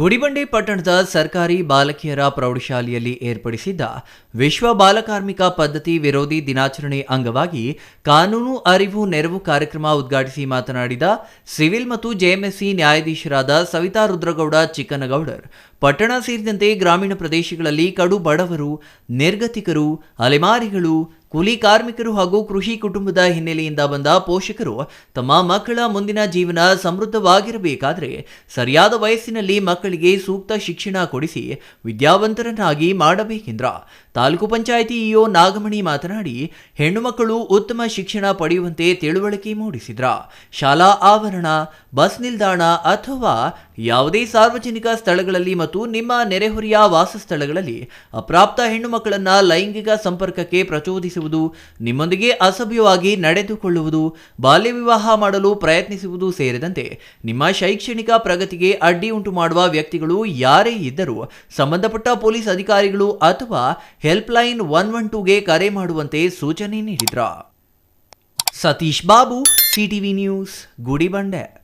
ಗುಡಿಬಂಡೆ ಪಟ್ಟಣದ ಸರ್ಕಾರಿ ಬಾಲಕಿಯರ ಪ್ರೌಢಶಾಲೆಯಲ್ಲಿ ಏರ್ಪಡಿಸಿದ್ದ ವಿಶ್ವ ಬಾಲಕಾರ್ಮಿಕ ಪದ್ಧತಿ ವಿರೋಧಿ ದಿನಾಚರಣೆ ಅಂಗವಾಗಿ ಕಾನೂನು ಅರಿವು ನೆರವು ಕಾರ್ಯಕ್ರಮ ಉದ್ಘಾಟಿಸಿ ಮಾತನಾಡಿದ ಸಿವಿಲ್ ಮತ್ತು ಜೆಎಂಎಸ್ಸಿ ನ್ಯಾಯಾಧೀಶರಾದ ಸವಿತಾ ರುದ್ರಗೌಡ ಚಿಕ್ಕನಗೌಡರ್, ಪಟ್ಟಣ ಸೇರಿದಂತೆ ಗ್ರಾಮೀಣ ಪ್ರದೇಶಗಳಲ್ಲಿ ಕಡು ಬಡವರು, ನಿರ್ಗತಿಕರು, ಅಲೆಮಾರಿಗಳು ಕೂಲಿ ಕಾರ್ಮಿಕರು ಹಾಗೂ ಕೃಷಿ ಕುಟುಂಬದ ಹಿನ್ನೆಲೆಯಿಂದ ಬಂದ ಪೋಷಕರು ತಮ್ಮ ಮಕ್ಕಳ ಮುಂದಿನ ಜೀವನ ಸಮೃದ್ಧವಾಗಿರಬೇಕಾದರೆ ಸರಿಯಾದ ವಯಸ್ಸಿನಲ್ಲಿ ಮಕ್ಕಳಿಗೆ ಸೂಕ್ತ ಶಿಕ್ಷಣ ಕೊಡಿಸಿ ವಿದ್ಯಾವಂತರನ್ನಾಗಿ ಮಾಡಬೇಕೆಂದ್ರ ತಾಲೂಕು ಪಂಚಾಯಿತಿ ಇಒ ನಾಗಮಣಿ ಮಾತನಾಡಿ ಹೆಣ್ಣುಮಕ್ಕಳು ಉತ್ತಮ ಶಿಕ್ಷಣ ಪಡೆಯುವಂತೆ ತಿಳುವಳಿಕೆ ಮೂಡಿಸಿದ್ರ. ಶಾಲಾ ಆವರಣ, ಬಸ್ ನಿಲ್ದಾಣ ಅಥವಾ ಯಾವುದೇ ಸಾರ್ವಜನಿಕ ಸ್ಥಳಗಳಲ್ಲಿ ಮತ್ತು ನಿಮ್ಮ ನೆರೆಹೊರೆಯ ವಾಸಸ್ಥಳಗಳಲ್ಲಿ ಅಪ್ರಾಪ್ತ ಹೆಣ್ಣು ಮಕ್ಕಳನ್ನು ಲೈಂಗಿಕ ಸಂಪರ್ಕಕ್ಕೆ ಪ್ರಚೋದಿಸುವುದು, ನಿಮ್ಮೊಂದಿಗೆ ಅಸಭ್ಯವಾಗಿ ನಡೆದುಕೊಳ್ಳುವುದು, ಬಾಲ್ಯ ವಿವಾಹ ಮಾಡಲು ಪ್ರಯತ್ನಿಸುವುದು ಸೇರಿದಂತೆ ನಿಮ್ಮ ಶೈಕ್ಷಣಿಕ ಪ್ರಗತಿಗೆ ಅಡ್ಡಿ ಉಂಟು ಮಾಡುವ ವ್ಯಕ್ತಿಗಳು ಯಾರೇ ಇದ್ದರೂ, ಸಂಬಂಧಪಟ್ಟ ಪೊಲೀಸ್ ಅಧಿಕಾರಿಗಳು ಅಥವಾ ಹೆಲ್ಪ್ಲೈನ್ ಒನ್ ಒನ್ ಟೂಗೆ ಕರೆ ಮಾಡುವಂತೆ ಸೂಚನೆ ನೀಡಿದ್ರು. Satish Babu, CTV news, Gudibande.